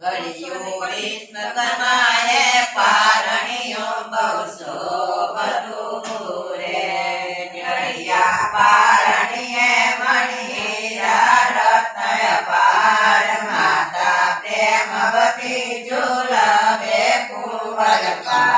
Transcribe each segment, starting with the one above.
કૃષ્ણ તમારે પારણીઓ બહુ બધું રે ઘડિયા પારણીએ મણી રત્ન પાર માતા પ્રેમવતી ઝુલવે પૂવર પાર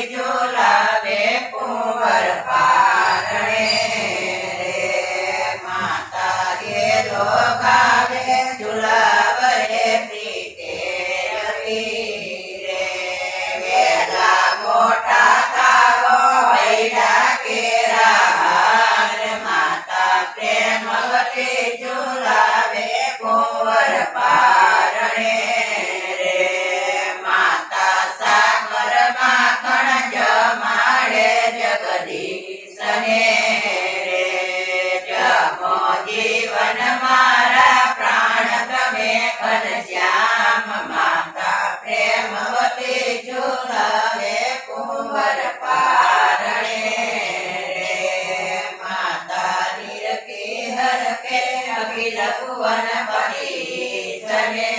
राम माता प्रेमवती चूलरे कुंवर पारणे माता नीर के हर के अखिल भुवन परिसने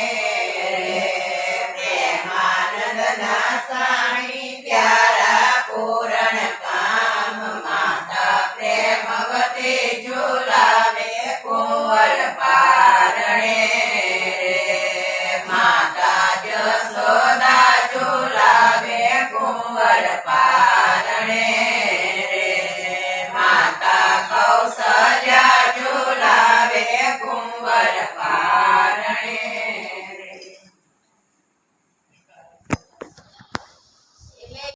प्रेमानंद ना साणी प्यारा पूरण काम। माता प्रेमवती Bye.